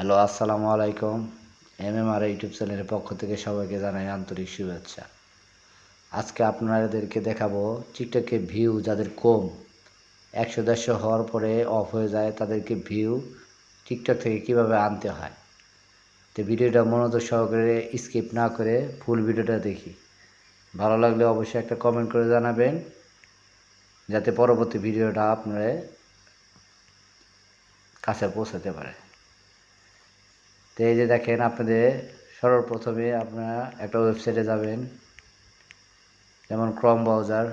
Hello, আসসালামু আলাইকুম। M M R YouTube চ্যানেলের পক্ষ থেকে সবাইকে জানাই আন্তরিক শুভেচ্ছা। আজকে আপনাদেরকে দেখাবো টিকটকে ভিউ যাদের কম, একশো দেড়শো হওয়ার পরে অফ হয়ে যায়, তাদেরকে ভিউ টিকটক থেকে কীভাবে আনতে হয়। তো ভিডিওটা মনোযোগ সহকারে স্কিপ না করে ফুল ভিডিওটা দেখি। ভালো লাগলে অবশ্যই একটা কমেন্ট করে জানাবেন, যাতে পরবর্তী ভিডিওটা আপনার কাছে পৌঁছাতে পারে। তো এই যে দেখেন আপনাদের সর্বপ্রথমে আপনারা একটা ওয়েবসাইটে যাবেন। যেমন ক্রম ব্রাউজার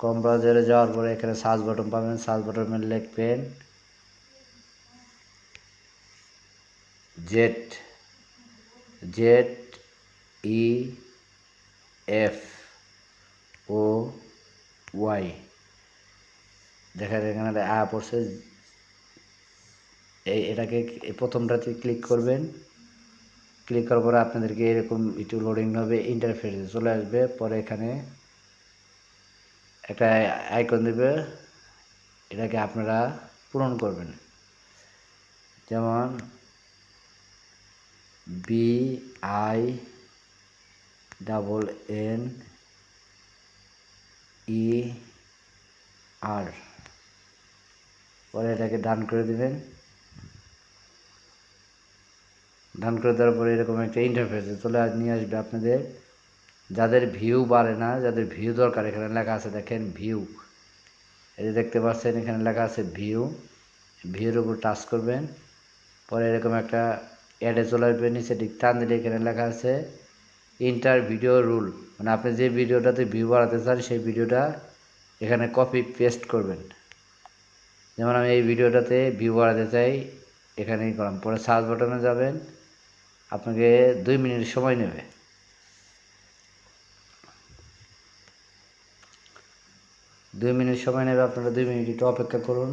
ক্রম ব্রাউজারে যাওয়ার পরে এখানে সার্চ বাটন পাবেন। সার্চ বাটনে লিখবেন Z Z E F O Y. দেখেন এখানে আ পড়ছে এই, এটাকে প্রথমটাতে ক্লিক করবেন। ক্লিক করার পরে আপনাদেরকে এরকম একটু লোডিং হবে ইন্টারফেসে চলে আসবে। পরে এখানে একটা আইকন দেবে, এটাকে আপনারা পূরণ করবেন। যেমন B I double N E R পরে এটাকে ডান করে দিবেন। ডান করে দেওয়ার পরে এরকম একটা ইন্টারফেসে চলে আস- নিয়ে আসবে আপনাদের। যাদের ভিউ বাড়ে না, যাদের ভিউ দরকার, এখানে লেখা আছে দেখেন ভিউ এই যে দেখতে পাচ্ছেন, এখানে লেখা আছে ভিউ ভিউর উপর টাচ করবেন। পরে এরকম একটা অ্যাডে চলে আসবে, নিচে ঠিক টান দিলে এখানে লেখা আছে ইন্টার ভিডিও রুল মানে আপনি যে ভিডিওটাতে ভিউ বাড়াতে চান, সেই ভিডিওটা এখানে কপি পেস্ট করবেন। যেমন আমি এই ভিডিওটাতে ভিউ বাড়াতে চাই, এখানেই করলাম পরে সার্চ বাটনে যাবেন। আপনাকে দুই মিনিট সময় নেবে। দুই মিনিট সময় নেবে, আপনারা দুই মিনিট একটু অপেক্ষা করুন।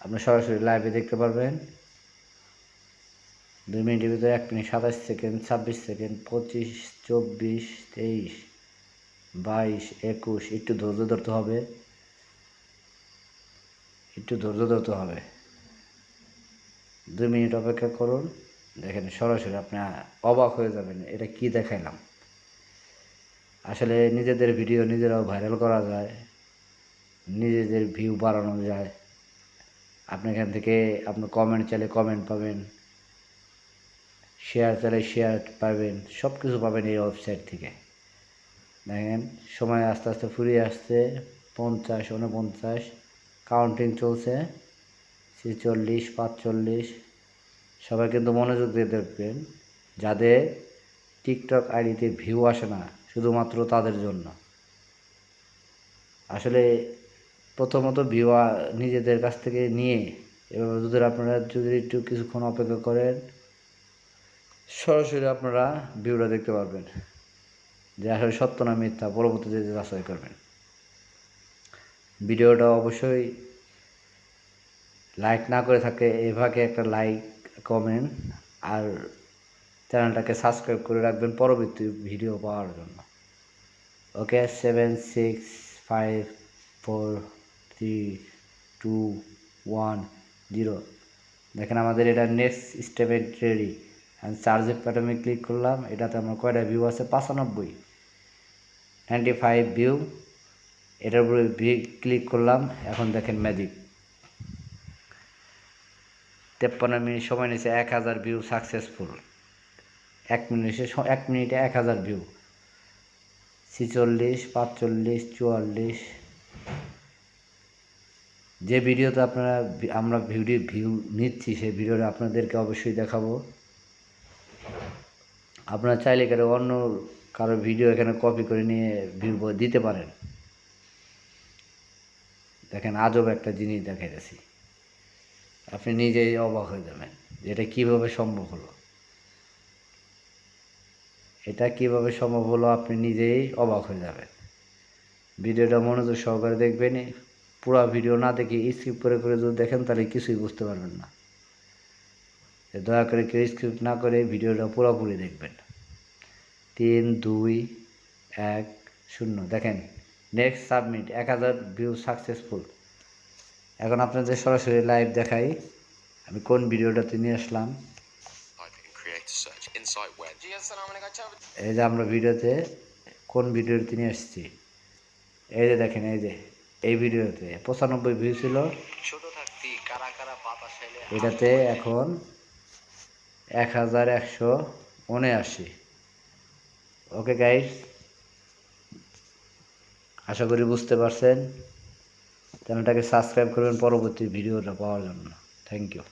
আপনি সরাসরি লাইভে দেখতে পারবেন। দুই মিনিটের ভিতরে এক মিনিট সাতাশ সেকেন্ড, ছাব্বিশ সেকেন্ড, পঁচিশ, চব্বিশ, তেইশ, বাইশ, একুশ, একটু ধৈর্য ধরতে হবে। একটু ধৈর্য ধরতে হবে। দুই মিনিট অপেক্ষা করুন। দেখেন, সরাসরি আপনি অবাক হয়ে যাবেন, এটা কি দেখাইলাম? আসলে নিজেদের ভিডিও নিজেরাও ভাইরাল করা যায়, নিজেদের ভিউ বাড়ানো যায়। আপনি এখান থেকে আপনি কমেন্ট চাইলে কমেন্ট পাবেন শেয়ার চাইলে শেয়ার পাবেন সব কিছু পাবেন এই ওয়েবসাইট থেকে। দেখেন, সময় আস্তে আস্তে ফুরিয়ে আসছে, পঞ্চাশ, উনপঞ্চাশ কাউন্টিং চলছে, ছেচল্লিশ, পাঁচচল্লিশ সবাই কিন্তু মনোযোগ দিয়ে দেখবেন, যাদের টিকটক আইডিতে ভিউ আসে না, শুধুমাত্র তাদের জন্য। আসলে প্রথমত ভিউ নিজেদের কাছ থেকে নিয়ে এবার যদি আপনারা যদি একটু কিছুক্ষণ অপেক্ষা করেন, সরাসরি আপনারা ভিউটা দেখতে পারবেন। যে আসলে সত্য না মিথ্যা, পরবর্তীতে যাচাই করবেন। ভিডিওটা অবশ্যই লাইক না করে থাকে এভাবে একটা লাইক কমেন্ট আর চ্যানেলটাকে সাবস্ক্রাইব করে রাখবেন পরবর্তী ভিডিও পাওয়ার জন্য। Okay seven six five four three two one zero দেখেন আমাদের এটা নেক্সট স্টেপে রেডি আমি চার্জের প্যাটার্নে ক্লিক করলাম, এটাতে আমার কয়টা ভিউ আছে? পাঁচানব্বই। নাইনটি ফাইভ ভিউ এটার উপরে ক্লিক করলাম, এখন দেখেন ম্যাজিক তেপ্পান্ন মিনিট সময় নিয়েছে এক হাজার ভিউ সাকসেসফুল এক মিনিটে এক মিনিটে এক হাজার ভিউ ছিচল্লিশ, পাঁচচল্লিশ, চুয়াল্লিশ। যে ভিডিওতে আপনারা আমরা ভিডিও ভিউ নিচ্ছি, সেই ভিডিওটা আপনাদেরকে অবশ্যই দেখাবো। আপনারা চাইলে কেন অন্য কারও ভিডিও এখানে কপি করে নিয়ে ভিউ দিতে পারেন। দেখেন আজব একটা জিনিস দেখাইতেছি। আপনি নিজেই অবাক হয়ে যাবেন এটা কীভাবে সম্ভব হলো। এটা কীভাবে সম্ভব হলো আপনি নিজেই অবাক হয়ে যাবেন। ভিডিওটা মনোযোগ সহকারে দেখবেন, পুরো ভিডিও না দেখে স্কিপ করে করে যদি দেখেন তাহলে কিছুই বুঝতে পারবেন না। দয়া করে কেউ স্কিপ না করে ভিডিওটা পুরোপুরি দেখবেন। তিন, দুই, এক, শূন্য। দেখেন নেক্সট সাবমিট এক হাজার ভিউ সাকসেসফুল এখন আপনাদের সরাসরি লাইভ দেখাই আমি কোন ভিডিওটাতে নিয়ে আসলাম। আলাইকুম আচ্ছা এই যে আমরা ভিডিওতে কোন ভিডিওতে নিয়ে আসছি? এই যে দেখেন এই যে এই ভিডিওতে পঁচানব্বই ভিউ ছিল। এটাতে এখন এক হাজার একশো উনআশি। ওকে গাইস আশা করি বুঝতে পারছেন। চ্যানেলটাকে সাবস্ক্রাইব করবেন পরবর্তী ভিডিওটা পাওয়ার জন্য। Thank you